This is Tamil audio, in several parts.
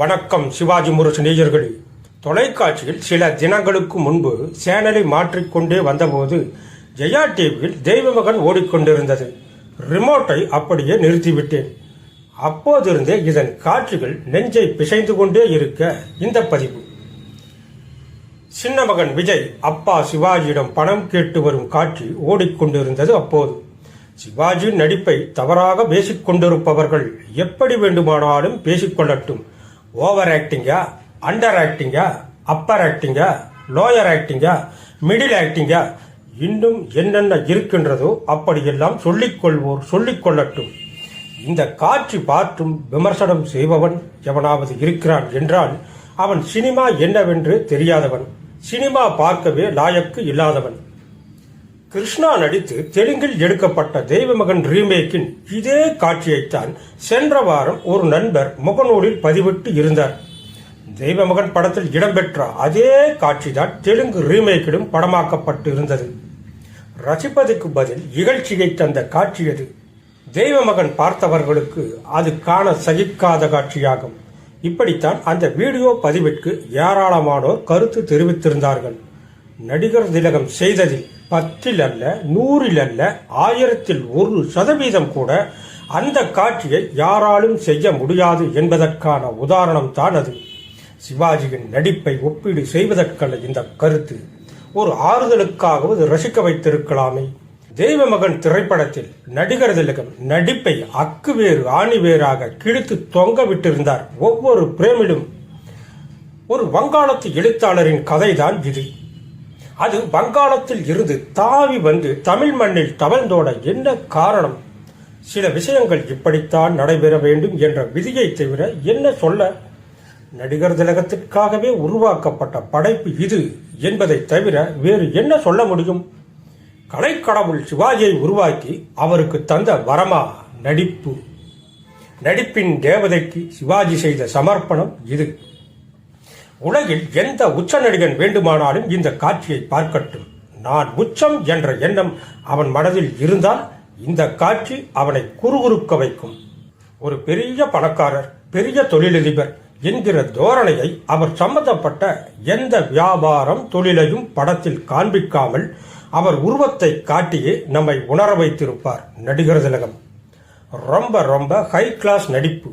வணக்கம் சிவாஜி முரசு நேயர்களே. தொலைக்காட்சியில் சில தினங்களுக்கு முன்பு சேனலை மாற்றிக்கொண்டே வந்தபோது ஜெயா டிவியில் தெய்வமகன் ஓடிக்கொண்டிருந்தது. ரிமோட்டை அப்படியே நிறுத்திவிட்டேன். அப்போதிருந்தே இதன் காட்சிகள் நெஞ்சை பிசைந்து கொண்டே இருக்க இந்த பதிவு. சின்ன மகன் விஜய் அப்பா சிவாஜியிடம் பணம் கேட்டு வரும் காட்சி ஓடிக்கொண்டிருந்தது அப்போது. சிவாஜியின் நடிப்பை தவறாக பேசிக்கொண்டிருப்பவர்கள் எப்படி வேண்டுமானாலும் பேசிக்கொள்ளட்டும். ஓவர் ஆக்டிங்கா அண்டர் ஆக்டிங்கா அப்பர் ஆக்டிங்கா லோயர் ஆக்டிங்கா மிடில் ஆக்டிங்கா இன்னும் என்னென்ன இருக்கின்றதோ அப்படியெல்லாம் சொல்லிக்கொள்வோர் சொல்லிக்கொள்ளட்டும். கொள்ளட்டும் இந்த காட்சி பார்த்தும் விமர்சனம் செய்பவன் எவனாவது இருக்கிறான் என்றால் அவன் சினிமா என்னவென்று தெரியாதவன். சினிமா பார்க்கவே லாயக்கு இல்லாதவன். கிருஷ்ணா நடித்து தெலுங்கில் எடுக்கப்பட்ட தெய்வமகன் ரீமேக்கின் இதே காட்சியைத்தான் சென்ற வாரம் ஒரு நண்பர் முகநூலில் பதிவிட்டு இருந்தார். தெய்வமகன் படத்தில் இடம்பெற்ற அதே காட்சிதான் தெலுங்கு ரீமேக்கிலும் படமாக்கப்பட்டு இருந்தது. ரசிப்பதுக்கு பதில் இகழ்ச்சியை தந்த காட்சி அது தெய்வமகன் பார்த்தவர்களுக்கு அது காண சகிக்காத காட்சியாகும். இப்படித்தான் அந்த வீடியோ பதிவிற்கு ஏராளமானோர் கருத்து தெரிவித்திருந்தார்கள். நடிகர் திலகம் செய்ததில் பத்தில் அல்ல நூறில் அல்ல ஆயிரத்தில் ஒரு சதவீதம் கூட அந்த காட்சியை யாராலும் செய்ய முடியாது என்பதற்கான உதாரணம் தான் அது. சிவாஜியின் நடிப்பை ஒப்பீடு செய்வதற்கல்ல இந்த கருத்து. ஒரு ஆறுதலுக்காகவது ரசிக்க வைத்திருக்கலாமே. தெய்வமகன் திரைப்படத்தில் நடிகர் திலகம் நடிப்பை அக்கு வேறு ஆணி வேறாக கிழித்து தொங்க விட்டிருந்தார் ஒவ்வொரு பிரேமிலும். ஒரு வங்காளத்து எழுத்தாளரின் கதைதான் இது. அது வங்காளத்தில் இருந்து தாவி வந்து தமிழ் மண்ணில் தவழ்ந்தோட என்ன காரணம்? சில விஷயங்கள் இப்படித்தான் நடைபெற வேண்டும் என்ற விதியை தவிர என்ன சொல்ல? நடிகர் திலகத்திற்காகவே உருவாக்கப்பட்ட படைப்பு இது என்பதை தவிர வேறு என்ன சொல்ல முடியும்? கலைக்கடவுள் சிவாஜியை உருவாக்கி அவருக்கு தந்த வரமா நடிப்பு. நடிப்பின் தேவதைக்கு சிவாஜி செய்த சமர்ப்பணம் இது. உலகில் எந்த உச்ச நடிகன் வேண்டுமானாலும் இந்த காட்சியை பார்க்கட்டும். நான் உச்சம் என்ற எண்ணம் அவன் மனதில் இருந்தால் இந்த காட்சி அவனை குறுகுறுக்க வைக்கும். ஒரு பெரிய பணக்காரர் பெரிய தொழிலதிபர் என்கிற தோரணையை அவர் சம்பந்தப்பட்ட எந்த வியாபாரம் தொழிலையும் படத்தில் காண்பிக்காமல் அவர் உருவத்தை காட்டியே நம்மை உணர வைத்திருப்பார் நடிகர் திலகம். ரொம்ப ரொம்ப ஹை கிளாஸ் நடிப்பு.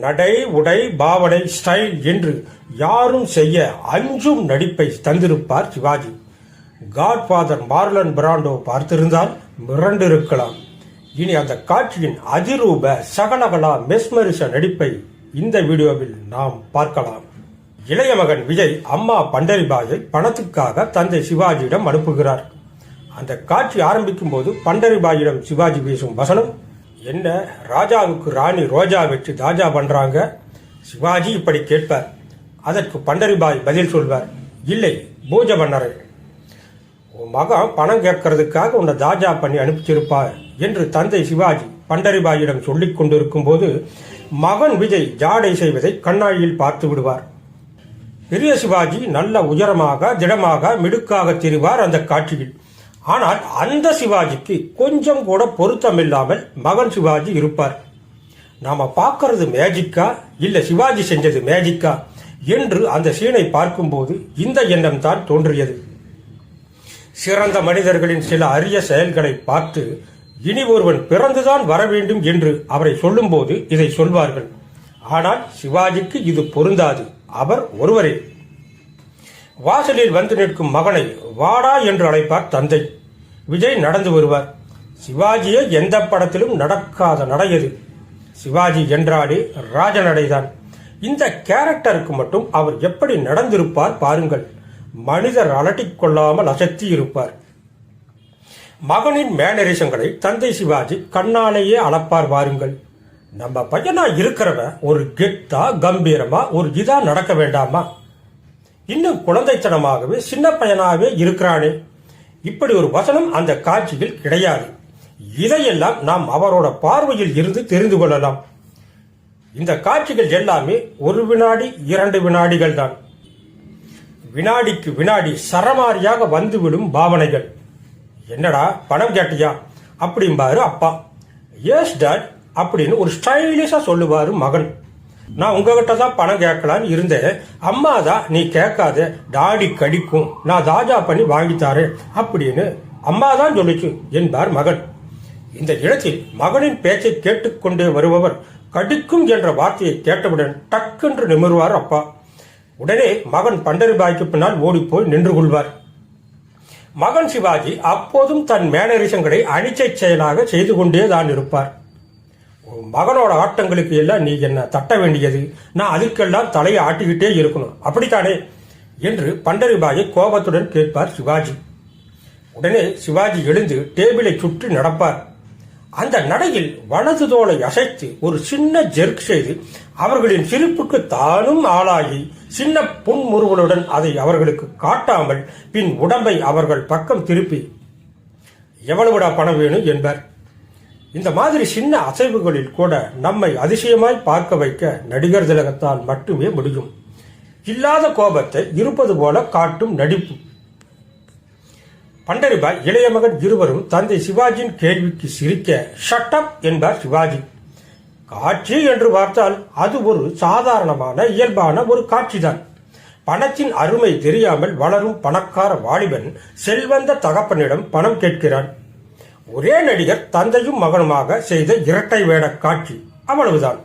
நடை உடை பாவனை ஸ்டைல் என்று யாரும் செய்ய அஞ்சும் நடிப்பை தந்திருப்பார் சிவாஜி. காட்ஃபாதர் மார்லன் பிராண்டோ பார்த்திருந்தால் மிரண்டிருக்கலாம். இனி அந்த காட்சியின் அதிரூப சகலகலா மெஸ்மரிச நடிப்பை இந்த வீடியோவில் நாம் பார்க்கலாம். இளைய மகன் விஜய் அம்மா பண்டரிபாயை பணத்துக்காக தந்தை சிவாஜியிடம் அனுப்புகிறார். அந்த காட்சி ஆரம்பிக்கும் போது பண்டரிபாயிடம் சிவாஜி பேசும் வசனம் என்ன ராஜாவுக்கு ராணி ரோஜா வச்சு தாஜா பண்றாங்க? சிவாஜி இப்படி கேட்பார். அதற்கு பண்டரிபாய் பதில் சொல்வார். இல்லை பூஜை பண்ணறேன் உன் மகன் பணம் கேட்கறதுக்காக உன்னை தாஜா பண்ணி அனுப்பிச்சிருப்பார் என்று தந்தை சிவாஜி பண்டரிபாயிடம் சொல்லிக் கொண்டிருக்கும் போது மகன் விஜய் ஜாடை செய்வதை கண்ணாடியில் பார்த்து விடுவார். பெரிய சிவாஜி நல்ல உயரமாக திடமாக மிடுக்காக தெரிவார் அந்த காட்சியில். ஆனால் அந்த சிவாஜிக்கு கொஞ்சம் கூட பொருத்தமில்லாமல் மகன் சிவாஜி இருப்பார். நாம பார்க்கறது மேஜிக்கா இல்ல சிவாஜி செஞ்சது மேஜிக்கா என்று அந்த சீனை பார்க்கும்போது இந்த எண்ணம் தான் தோன்றியது. சிறந்த மனிதர்களின் சில அரிய செயல்களை பார்த்து இனி ஒருவன் பிறந்துதான் வர வேண்டும் என்று அவரை சொல்லும்போது இதை சொல்வார்கள். ஆனால் சிவாஜிக்கு இது பொருந்தாது. அவர் ஒருவரே. வாசலில் வந்து நிற்கும் மகனை வாடா என்று அழைப்பார் தந்தை. விஜய் நடந்து வருவார். சிவாஜியே எந்த படத்திலும் நடக்காத நடையது சிவாஜி என்றாலே ராஜநடைதான். இந்த கேரக்டருக்கு மட்டும் அவர் எப்படி நடந்திருப்பார் பாருங்கள். மனிதர் அலட்டிக் கொள்ளாமல் அசத்தி இருப்பார். மகனின் மேனரிசங்களை தந்தை சிவாஜி கண்ணாலேயே அளப்பார் பாருங்கள் நம்ம பையனா இருக்கிறவன் ஒரு கெத்தா கம்பீரமா ஒரு இதா நடக்க வேண்டாமா? இன்னும் குழந்தைத்தனமாகவே சின்ன பையனாகவே இருக்கிறானே. இப்படி ஒரு வசனம் அந்த காட்சியில் கிடையாது. இதையெல்லாம் நாம் அவரோட பார்வையில் இருந்து தெரிந்து கொள்ளலாம். இந்த காட்சிகள் எல்லாமே ஒரு வினாடி இரண்டு வினாடிகள் தான். வினாடிக்கு வினாடி சரமாரியாக வந்துவிடும் பாவனைகள். என்னடா பணம் கேட்டியா? அப்படிம்பாரு அப்பா. எஸ் டாட் அப்படின்னு ஒரு ஸ்டைலிஷா சொல்லுவாரு மகன். நான் உங்ககிட்ட தான் பணம் கேட்கலான்னு இருந்தேன். அம்மா தான் நீ கேட்காத டாடி கடிக்கும். நான் தாஜா பண்ணி வாங்கித்தாரு அப்படின்னு அம்மா தான் சொல்லிச்சு என்பார் மகன். இந்த இடத்தில் மகனின் பேச்சை கேட்டுக்கொண்டே வருபவர் கடிக்கும் என்ற வார்த்தையை கேட்டவுடன் டக்கென்று நிமிர்வார் அப்பா. உடனே மகன் பண்டரிபாய்க்கு பின்னால் ஓடிப்போய் நின்று கொள்வார். மகன் சிவாஜி அப்போதும் தன் மேனரிசங்களை அணிச்சை செயலாக செய்து கொண்டே தான் இருப்பார். மகனோட ஆட்டங்களுக்கு எல்லாம் நீ என்ன தட்ட வேண்டியது? நான் அதற்கெல்லாம் தலையை ஆட்டிக்கிட்டே இருக்கணும். அப்படித்தானே? என்று பண்டரிபாயை கோபத்துடன் கேட்பார் சிவாஜி. உடனே சிவாஜி எழுந்து டேபிளை சுற்றி நடப்பார். அந்த நடையில் வலது தோலை அசைத்து ஒரு சின்ன ஜெர்க் செய்து அவர்களின் சிரிப்புக்கு தானும் ஆளாகி சின்ன புன்முறுவலுடன் அதை அவர்களுக்கு காட்டாமல் பின் உடம்பை அவர்கள் பக்கம் திருப்பி எவ்வளவுடா பணம் வேணும்? என்பர். இந்த மாதிரி சின்ன அசைவுகளில் கூட நம்மை அதிசயமாய் பார்க்க வைக்க நடிகர் திலகத்தால் மட்டுமே முடியும். இல்லாத கோபத்தை இருப்பது போல காட்டும் நடிப்பு. பண்டரிபாய் இளைய மகன் இருவரும் தந்தை சிவாஜியின் கேள்விக்கு சிரிக்க ஷட்டப் என்பார் சிவாஜி. காட்சி என்று பார்த்தால் அது ஒரு சாதாரணமான இயல்பான ஒரு காட்சிதான். பணத்தின் அருமை தெரியாமல் வளரும் பணக்கார வாலிபன் செல்வந்த தகப்பனிடம் பணம் கேட்கிறான். ஒரே நடிகர் தந்தையும் மகனுமாக செய்த இரட்டை வேட காட்சி. அவ்வளவுதான்.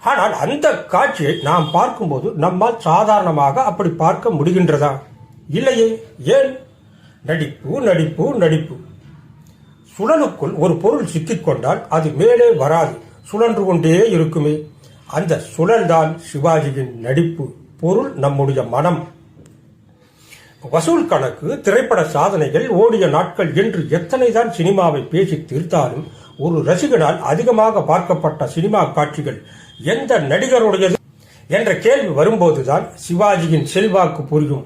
ஆனால் அந்த காட்சியை நாம் பார்க்கும்போது நம்மால் சாதாரணமாக அப்படி பார்க்க முடிகின்றதா? இல்லையே. ஏன்? நடிப்பு நடிப்பு நடிப்பு. சுழலுக்குள் ஒரு பொருள் சிக்கிக்கொண்டால் அது மேலே வராது சுழன்று கொண்டே இருக்குமே. அந்த சுழல்தான் சிவாஜியின் நடிப்பு பொருள் நம்முடைய மனம். வசூல் கணக்கு திரைப்பட சாதனைகள் ஓடிய நாட்கள் என்று எத்தனை தான் சினிமாவை பேசி தீர்த்தாலும் ஒரு ரசிகனால் அதிகமாக பார்க்கப்பட்ட சினிமா காட்சிகள் எந்த நடிகருடையது என்ற கேள்வி வரும்போதுதான் சிவாஜியின் செல்வாக்கு புரியும்.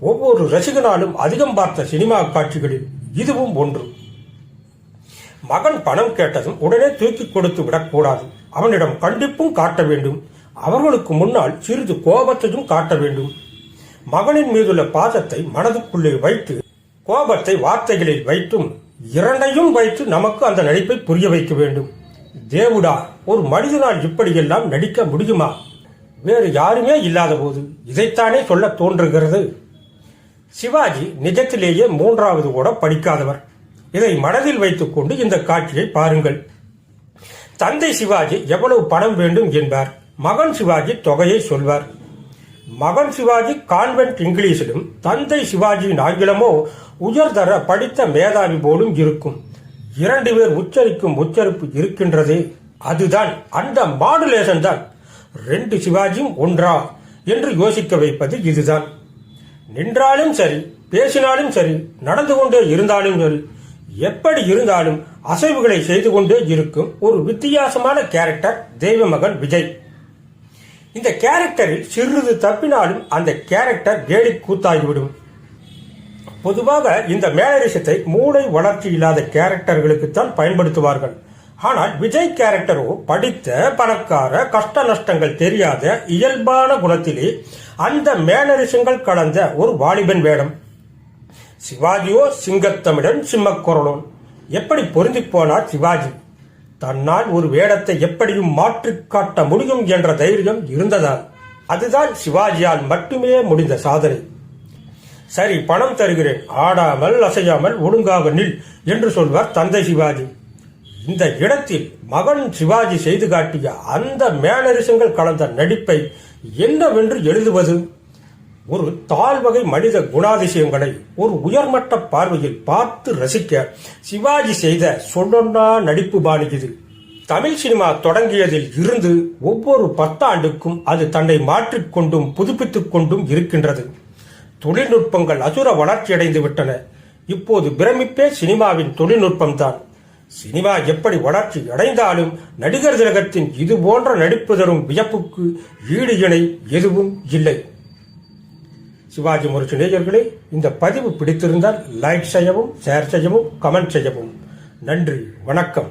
ஒவ்வொரு ரசிகனாலும் அதிகம் பார்த்த சினிமா காட்சிகளில் இதுவும் ஒன்று. மகன் பணம் கேட்டதும் உடனே தூக்கி கொடுத்து விடக்கூடாது. அவனிடம் கண்டிப்பும் காட்ட வேண்டும். அவர்களுக்கு முன்னால் சிறிது கோபத்தையும் காட்ட வேண்டும். மகனின் மீதுள்ள பாசத்தை மனதுக்குள்ளே வைத்து கோபத்தை வார்த்தைகளில் வைத்தும் இரண்டையும் வைத்து நமக்கு அந்த நடிப்பை புரிய வைக்க வேண்டும். தேவுடா ஒரு மனிதனால் இப்படியெல்லாம் நடிக்க முடியுமா? வேறு யாருமே இல்லாத போது இதைத்தானே சொல்ல தோன்றுகிறது. சிவாஜி நிஜத்திலேயே மூன்றாவது கூட படிக்காதவர். இதை மனதில் வைத்துக்கொண்டு இந்த காட்சியை பாருங்கள். தந்தை சிவாஜி எவ்வளவு பணம் வேண்டும் என்பார். மகன் சிவாஜி தொகையை சொல்வார். மகன் சிவாஜி கான்வென்ட் இங்கிலீஷிலும் தந்தை சிவாஜியின் ஆங்கிலமோ உயர்தர படித்த மேதாவி போலும் இருக்கும். இரண்டு பேர் உச்சரிக்கும் உச்சரிப்பு இருக்கின்றது. அதுதான் அந்த மாடுலேஷன் தான். ரெண்டு சிவாஜியும் ஒன்றா என்று யோசிக்க வைப்பது இதுதான். நின்றாலும் சரி பேசினாலும் சரி நடந்து கொண்டே இருந்தாலும் சரி எப்படி இருந்தாலும் அசைவுகளை செய்து கொண்டே இருக்கும் ஒரு வித்தியாசமான கேரக்டர் தெய்வமகன் விஜய். இந்த கேரக்டரில் சிறிது தப்பினாலும் அந்த கேரக்டர் கேலி கூத்தாகிவிடும். பொதுவாக இந்த மேலரிசத்தை மூளை வளர்ச்சி இல்லாத கேரக்டர்களுக்குத்தான் பயன்படுத்துவார்கள். ஆனால் விஜய் கேரக்டரோ படித்த பணக்கார கஷ்ட நஷ்டங்கள் தெரியாத இயல்பான குணத்திலே அந்த மேனரிசங்கள் கலந்த ஒரு வாலிபன் வேடம். சிவாஜியோ சிங்கத்தமிழன் சிம்மக்குரலோன். எப்படி பொருந்தி போனார் சிவாஜி? தன்னால் ஒரு வேடத்தை எப்படியும் மாற்றிக் காட்ட முடியும் என்ற தைரியம் இருந்ததால் அதுதான் சிவாஜியால் மட்டுமே முடிந்த சாதனை. சரி பணம் தருகிறேன். ஆடாமல் அசையாமல் ஒழுங்காக நில் என்று சொல்வார் தந்தை சிவாஜி. இந்த இடத்தில் மகன் சிவாஜி செய்து காட்டிய அந்த மேனரிசங்கள் கலந்த நடிப்பை என்னவென்று எழுதுவது? ஒரு தாழ்வகை மனித குணாதிசயங்களை ஒரு உயர்மட்ட பார்வையில் பார்த்து ரசிக்க சிவாஜி செய்த சொன்னா நடிப்பு பாணி இது தமிழ் சினிமா தொடங்கியதில் இருந்து ஒவ்வொரு பத்தாண்டுக்கும் அது தன்னை மாற்றிக்கொண்டும் புதுப்பித்துக் கொண்டும் இருக்கின்றது. தொழில்நுட்பங்கள் அசுர வளர்ச்சியடைந்து விட்டன. இப்போது பிரமிப்பே சினிமாவின் தொழில்நுட்பம்தான். சினிமா எப்படி வளர்ச்சி அடைந்தாலும் நடிகர் திலகத்தின் இது போன்ற நடிப்பு தரும் வியப்புக்கு ஈடு இணை எதுவும் இல்லை. சிவாஜி முரசு நேயர்களே இந்த பதிவு பிடித்திருந்தால் லைக் செய்யவும் ஷேர் செய்யவும் கமெண்ட் செய்யவும். நன்றி வணக்கம்.